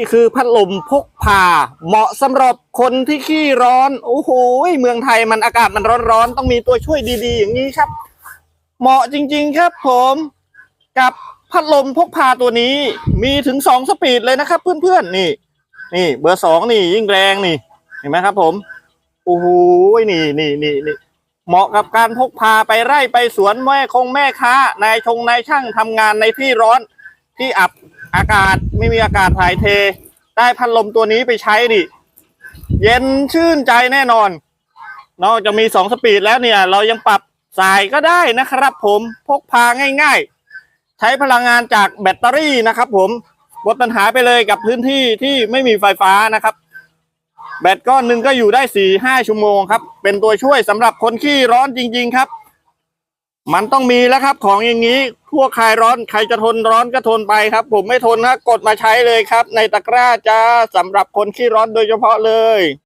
นี่คือพัดลมพกพา เหมาะสำหรับคนที่ขี้ร้อน โอ้โหเมืองไทยมันอากาศมันร้อนๆ ต้องมีตัวช่วยดีๆ อย่างนี้ครับ เหมาะจริงๆครับผมกับพัดลมพกพาตัวนี้มีถึงสองสปีดเลยนะครับ เพื่อนๆนี่ นี่ เบอร์สองนี่ยิ่งแรงนี่ เห็นไหมครับ ผมโอ้โหนี่นี่นี่นี่เหมาะกับการพกพาไปไร่ไปสวนแม่คงแม่ค้านายชงนายช่างทำงานในที่ร้อน ที่อับอากาศไม่มีอากาศถ่ายเท ได้พัดลมตัวนี้ไปใช้ดิ เย็นชื่นใจแน่นอน นอกจากมีสองสปีดแล้วเนี่ย เรายังปรับสายก็ได้นะครับผมพกพาง่ายๆ ใช้พลังงานจากแบตเตอรี่นะครับผมลดปัญหาไปเลยกับพื้นที่ที่ไม่มีไฟฟ้านะครับ แบตก้อนหนึ่งก็อยู่ได้สี่ห้าชั่วโมงครับ เป็นตัวช่วยสำหรับคนขี้ร้อนจริง ๆ ครับ มันต้องมีแล้วครับ ของอย่างนี้ทั่วคลายร้อนใครจะทนร้อนก็ทนไปครับ ผมไม่ทนนะกดมาใช้เลยครับ ในตะกร้าจ้าสำหรับคนขี้ร้อนโดยเฉพาะเลย